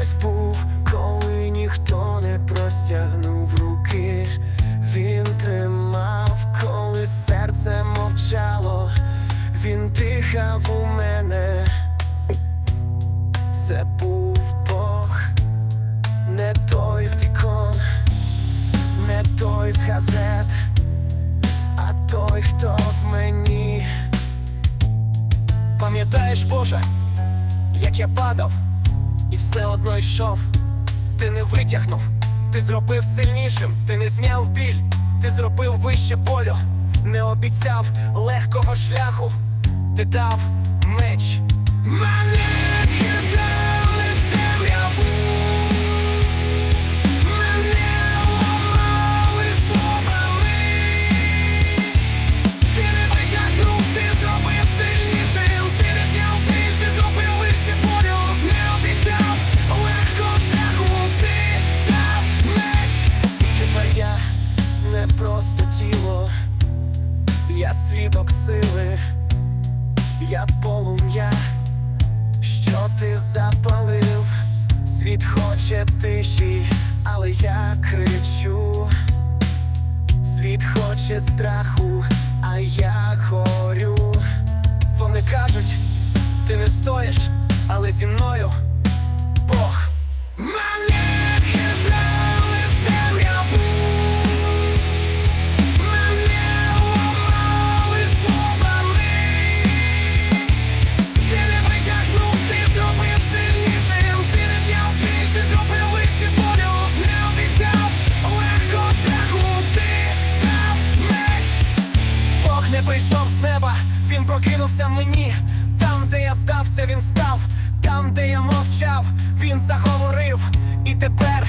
колись був, коли ніхто не простягнув руки. Він тримав, коли серце мовчало, він дихав у мене. Це був Бог, не той з дікон, не той з газет, а той, хто в мені. Пам'ятаєш, Боже, як я падав і все одно йшов. Ти не витягнув, ти зробив сильнішим, ти не зняв біль, ти зробив вище болю, не обіцяв легкого шляху, ти дав меч. Просто тіло, я свідок сили, я полум'я, що ти запалив, світ хоче тиші, але я кричу. Світ хоче страху, а я горю. Вони кажуть, ти не стоїш, але зі мною прийшов з неба, він прокинувся мені. Там, де я здався, він став, там, де я мовчав, він заговорив, і тепер.